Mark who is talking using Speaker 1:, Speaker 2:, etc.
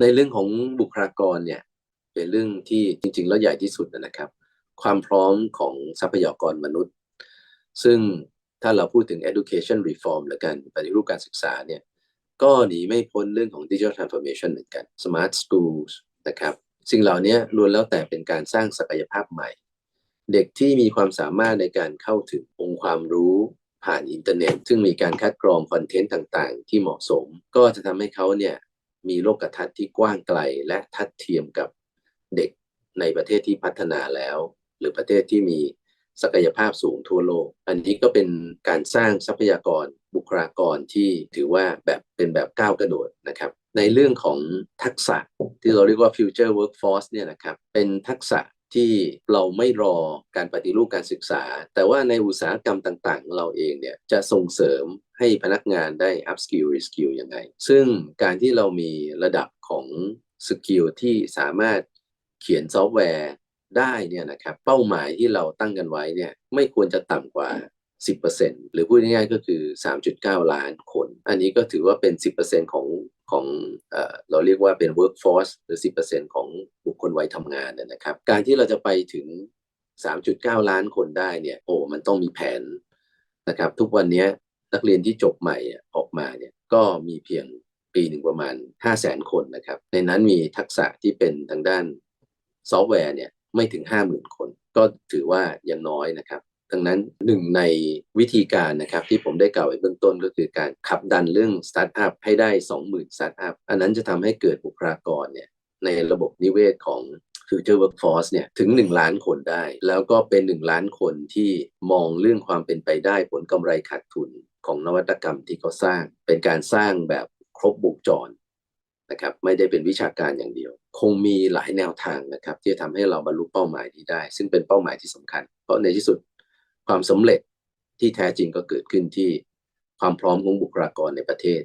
Speaker 1: ในเรื่องของบุคลากรเนี่ยเป็นเรื่องที่จริง ๆ แล้วใหญ่ที่สุดนะครับ ความพร้อมของทรัพยากรมนุษย์ ซึ่งถ้าเราพูดถึง education reform หรือการปฏิรูปการศึกษาเนี่ยก็หนีไม่พ้นเรื่องของ digital transformation เหมือนกัน smart schools นะครับสิ่งเหล่านี้ล้วนแล้วแต่เป็นการสร้างศักยภาพใหม่ เด็กที่มีความสามารถในการเข้าถึงองค์ความรู้ผ่านอินเทอร์เน็ต ซึ่งมีการคัดกรองคอนเทนต์ต่างๆ ที่เหมาะสม ก็จะทำให้เขาเนี่ย มีโลกทัศน์ที่กว้างไกลและทัดเทียมกับเด็กในประเทศที่พัฒนาแล้ว หรือประเทศที่มีศักยภาพสูงทั่วโลก อันนี้ก็เป็นการสร้างทรัพยากรบุคลากรที่ถือว่าแบบเป็นแบบก้าวกระโดดนะครับ ในเรื่องของทักษะที่เราเรียกว่า future workforce เนี่ยนะครับ เป็นทักษะ ที่เราไม่รอการปฏิรูปการศึกษา แต่ว่าในอุตสาหกรรมต่างๆ เราเองเนี่ยจะส่งเสริมให้พนักงานได้ up skill re skill ยังไง ซึ่งการที่เรามีระดับของสกิลที่สามารถเขียนซอฟต์แวร์ได้เนี่ยนะครับเป้าหมายที่เราตั้งกันไว้เนี่ยไม่ควรจะต่ำกว่า 10%หรือพูดง่ายๆก็คือ 3.9 ล้านคน อันนี้ก็ถือว่าเป็น 10%ของของเออเราเรียกว่าเป็น workforce หรือ 10%ของ คคลวัยทำงานนะครับ การที่เราจะไปถึง 3.9 ล้านคนได้เนี่ย โอ้มันต้องมีแผนนะครับ ทุกวันนี้นักเรียนที่จบใหม่ออกมาเนี่ยก็มีเพียงปีหนึ่งประมาณ 5 0 0 0 0 0คนนะครับ ในนั้นมีทักษะที่เป็นทางด้านซอฟต์แวร์เนี่ยไม่ถึง 50,000 คน ก็ถือว่ายังน้อยนะครับดังนั้นหนึ่งในวิธีการนะครับที่ผมได้กล่าวไว้เบื้องต้นก็คือการขับดันเรื่องสตาร์ทอัพให้ได้ 20,000สตาร์ทอัพอันนั้นจะทำให้เกิดบุคลากรเนี่ย ในระบบนิเวศของ Future Workforce เนี่ยถึง 1 ล้านคนได้ แล้วก็เป็น 1 ล้านคนที่มองเรื่องความเป็นไปได้ผลกำไรขาดทุนของนวัตกรรมที่เขาสร้าง เป็นการสร้างแบบครบวงจรนะครับไม่ได้เป็นวิชาการอย่างเดียว คงมีหลายแนวทางนะครับ ที่จะทำให้เราบรรลุเป้าหมายนี้ได้ ซึ่งเป็นเป้าหมายที่สำคัญ เพราะในที่สุดความสำเร็จที่แท้จริงก็เกิดขึ้นที่ความพร้อมของบุคลากรในประเทศ